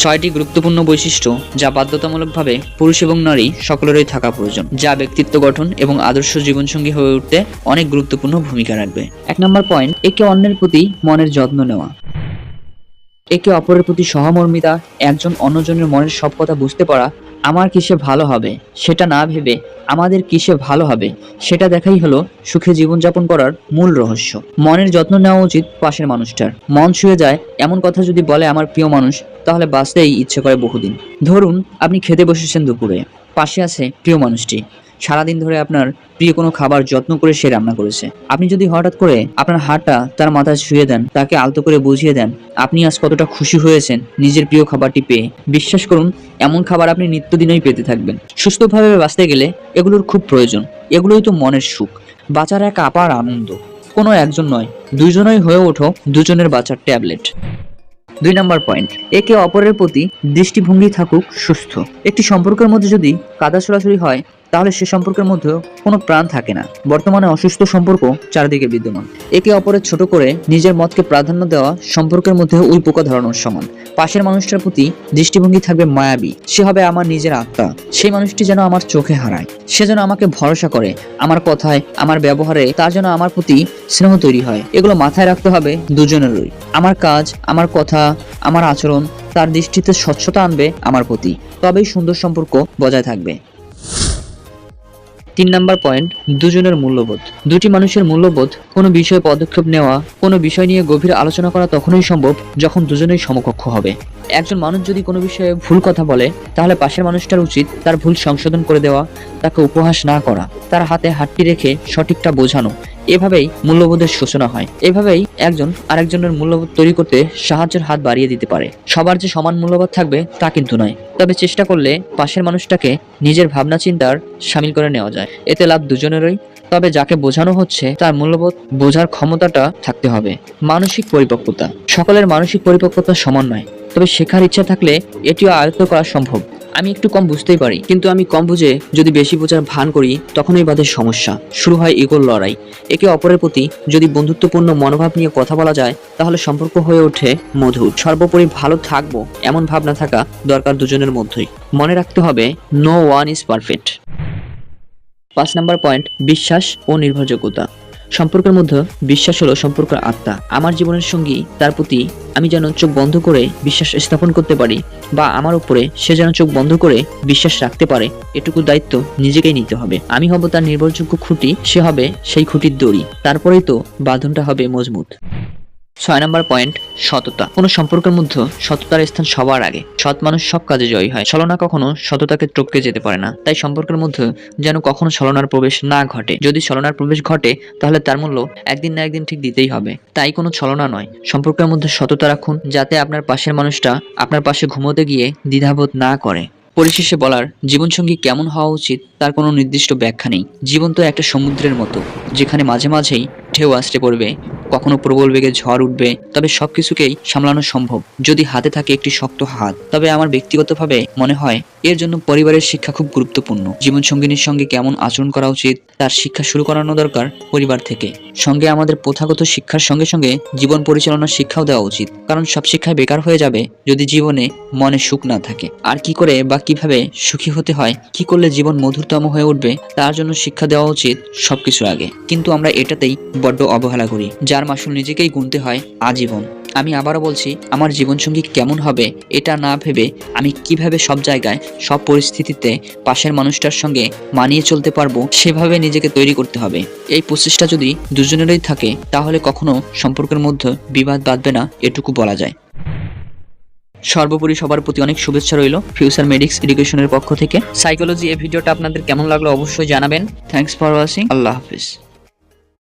ছয়টি গুরুত্বপূর্ণ বৈশিষ্ট্য যা বাধ্যতামূলকভাবে পুরুষ এবং নারী সকলেরই থাকা প্রয়োজন, যা ব্যক্তিত্ব গঠন এবং আদর্শ জীবনসঙ্গী হয়ে উঠতে অনেক গুরুত্বপূর্ণ ভূমিকা রাখবে। এক নম্বর পয়েন্ট একে অন্যের প্রতি মনের যত্ন নেওয়া। একে অপরের প্রতি সহমর্মিতা, একজন অন্যজনের মনের সব কথা বুঝতে পারা আমার কিসে ভালো হবে সেটা না ভেবে আমাদের কিসে ভালো হবে সেটা দেখাই হলো সুখে জীবনযাপন করার মূল রহস্য। মনের যত্ন নেওয়া উচিত পাশের মানুষটার। মন শুয়ে যায়, এমন কথা যদি বলে আমার প্রিয় মানুষ, তাহলে বাঁচতেই ইচ্ছে করে বহুদিন। ধরুন, আপনি খেতে বসেছেন দুপুরে। পাশে আছে প্রিয় মানুষটি। সারাদিন ধরে আপনার প্রিয় কোনো খাবার যত্ন করে সে রান্না করেছে। আপনি যদি হঠাৎ করে আপনার হাতটা তার মাথায় ছুঁয়ে দেন, তাকে আলতো করে বুঝিয়ে দেন, আপনি আজ কতটা খুশি হয়েছেন নিজের প্রিয় খাবারটি পেয়ে। বিশ্বাস করুন, এমন খাবার আপনি নিত্যদিনই পেতে থাকবেন। সুস্থভাবে বাঁচতে গেলে এগুলোর খুব প্রয়োজন। এগুলোই তো মনের সুখ। বাঁচার এক আপার আনন্দ। কোনো একজন নয়। দুজনই হয়ে ওঠো দুজনের বাঁচার ট্যাবলেট। দুই নম্বর পয়েন্ট। একে অপরের প্রতি দৃষ্টিভঙ্গি থাকুক সুস্থ। একটি সম্পর্কের মধ্যে যদি কাদা ছড়াছড়ি হয় তাহলে সে সম্পর্কের মধ্যে কোনো প্রাণ থাকে না। বর্তমানে অসুস্থ সম্পর্ক চারিদিকে বিদ্যমান। একে অপরের ছোট করে নিজের মতকে প্রাধান্য দেওয়া সম্পর্কের মধ্যে ওই পোকা ধরানোর সমান। পাশের মানুষটার প্রতি দৃষ্টিভঙ্গি থাকবে মায়াবী। সে হবে আমার নিজের আত্মা। সেই মানুষটি যেন আমার চোখে হারায়। সে যেন আমাকে ভরসা করে, আমার কথায়, আমার ব্যবহারে, তার যেন আমার প্রতি স্নেহ তৈরি হয়। এগুলো মাথায় রাখতে হবে দুজনেরই। আমার কাজ, আমার কথা, আমার আচরণ, তার দৃষ্টিতে স্বচ্ছতা আনবে আমার প্রতি। তবেই সুন্দর সম্পর্ক বজায় থাকবে। তিন নাম্বার পয়েন্ট দুজনের মূল্যবোধ। দুটি মানুষের মূল্যবোধ, কোনো বিষয়ে পদক্ষেপ নেওয়া, কোনো বিষয় নিয়ে গভীর আলোচনা করা তখনই সম্ভব যখন দুজনের সমকক্ষ হবে। একজন মানুষ যদি কোনো বিষয়ে ভুল কথা বলে, তাহলে পাশের মানুষটার উচিত তার ভুল সংশোধন করে দেওয়া, তাকে উপহাস না করা, তার হাতে হাতটি রেখে সঠিকটা বোঝানো এভাবেই মূল্যবোধের সূচনা হয়। এভাবেই একজন আরেকজনের মূল্যবোধ তৈরি করতে সাহায্যের হাত বাড়িয়ে দিতে পারে। সবার যে সমান মূল্যবোধ থাকবে তা কিন্তু নয়। তবে চেষ্টা করলে পাশের মানুষটাকে নিজের ভাবনা চিন্তার সামিল করে নেওয়া যায়। এতে লাভ দুজনেরই। তবে যাকে বোঝানো হচ্ছে তার মূল্যবোধ বোঝার ক্ষমতাটা থাকতে হবে। মানসিক পরিপক্কতা। সকলের মানসিক পরিপক্কতা সমান নয়। তবে শেখার ইচ্ছা থাকলে এটিও আয়ত্ত করা সম্ভব। আমি একটু কম বুঝতেই পারি। কিন্তু আমি কম বুঝে যদি বেশি বোঝার ভান করি, তখনই বাধে সমস্যা। শুরু হয় ইগোর লড়াই। একে অপরের প্রতি যদি বন্ধুত্বপূর্ণ মনোভাব নিয়ে কথা বলা যায়, তাহলে সম্পর্ক হয়ে ওঠে মধুর। সর্বোপরি ভালো থাকব, এমন ভাবনা থাকা দরকার দুজনের মধ্যেই। মনে রাখতে হবে নো ওয়ান ইজ পারফেক্ট পাঁচ নাম্বার পয়েন্ট বিশ্বাস ও নির্ভরযোগ্যতা। সম্পর্কের মধ্যে বিশ্বাস হলো সম্পর্কের আত্মা। আমার জীবনের সঙ্গী, তার প্রতি আমি যেন চোখ বন্ধ করে বিশ্বাস স্থাপন করতে পারি বা আমার উপরে সে যেন চোখ বন্ধ করে বিশ্বাস রাখতে পারে, এটুকু দায়িত্ব নিজেকেই নিতে হবে। আমি হব তার নির্ভরযোগ্য খুঁটি, সে হবে সেই খুঁটির দড়ি। তারপরেই তো বাঁধনটা হবে মজবুত। ছয় নম্বর পয়েন্ট, সততা। কোনো সম্পর্কের মধ্যে সততার স্থান সবার আগে। সৎ মানুষ সব কাজে জয়ী হয়। ছলনা কখনো সততাকে টপকে যেতে পারে না। তাই সম্পর্কের মধ্যে যেন কখনো ছলনার প্রবেশ না ঘটে। যদি ছলনার প্রবেশ ঘটে, তাহলে তার মূল্য একদিন না একদিন ঠিক দিতেই হবে। তাই কোনো ছলনা নয়। সম্পর্কের মধ্যে সততা রাখুন, যাতে আপনার পাশের মানুষটা আপনার পাশে ঘুমোতে গিয়ে দ্বিধাবোধ না করে। পরিশেষে বলার, জীবনসঙ্গী কেমন হওয়া উচিত তার কোনো নির্দিষ্ট ব্যাখ্যা নেই। জীবন তো একটা সমুদ্রের মতো, যেখানে মাঝে মাঝেই ঢেউ আসতে পড়বে। কখনো প্রবল বেগে ঝড় উঠবে, তবে সবকিছুকেই সামলানো সম্ভব, যদি হাতে থাকে একটি শক্ত হাত। তবে আমার ব্যক্তিগতভাবে মনে হয়, এর জন্য পরিবারের শিক্ষা খুব গুরুত্বপূর্ণ। জীবন সঙ্গিনীর সঙ্গে কেমন আচরণ করা উচিত, তার শিক্ষা শুরু করানো দরকার পরিবার থেকে। সঙ্গে আমাদের প্রথাগত শিক্ষার সঙ্গে সঙ্গে জীবন পরিচালনার শিক্ষাও দেওয়া উচিত, কারণ সব শিক্ষায় বেকার হয়ে যাবে যদি জীবনে মনে সুখ না থাকে। আর কি করে বা কীভাবে সুখী হতে হয়, কি করলে জীবন মধুরতম হয়ে উঠবে, তার জন্য শিক্ষা দেওয়া উচিত সবকিছু আগে। কিন্তু আমরা এটাতেই বড্ড অবহেলা করি যার মাসুল নিজেকেই গুনতে হয় আজীবন। আমি আবারও বলছি, আমার জীবনসঙ্গী কেমন হবে এটা না ভেবে আমি কীভাবে সব জায়গায়, সব পরিস্থিতিতে পাশের মানুষটার সঙ্গে মানিয়ে চলতে পারব সেভাবে নিজেকে তৈরি করতে হবে। এই প্রচেষ্টা যদি দুজনেরই থাকে, তাহলে কখনো সম্পর্কের মধ্যে বিবাদ বাঁধবে না, এটুকু বলা যায়। সর্বোপরি সবার প্রতি অনেক শুভেচ্ছা রইল ফিউচার মেডিক্স এডুকেশনের পক্ষ থেকে। সাইকোলজি এই ভিডিওটা আপনাদের কেমন লাগল অবশ্যই জানাবেন। থ্যাঙ্কস ফর ওয়াচিং আল্লাহ হাফিজ।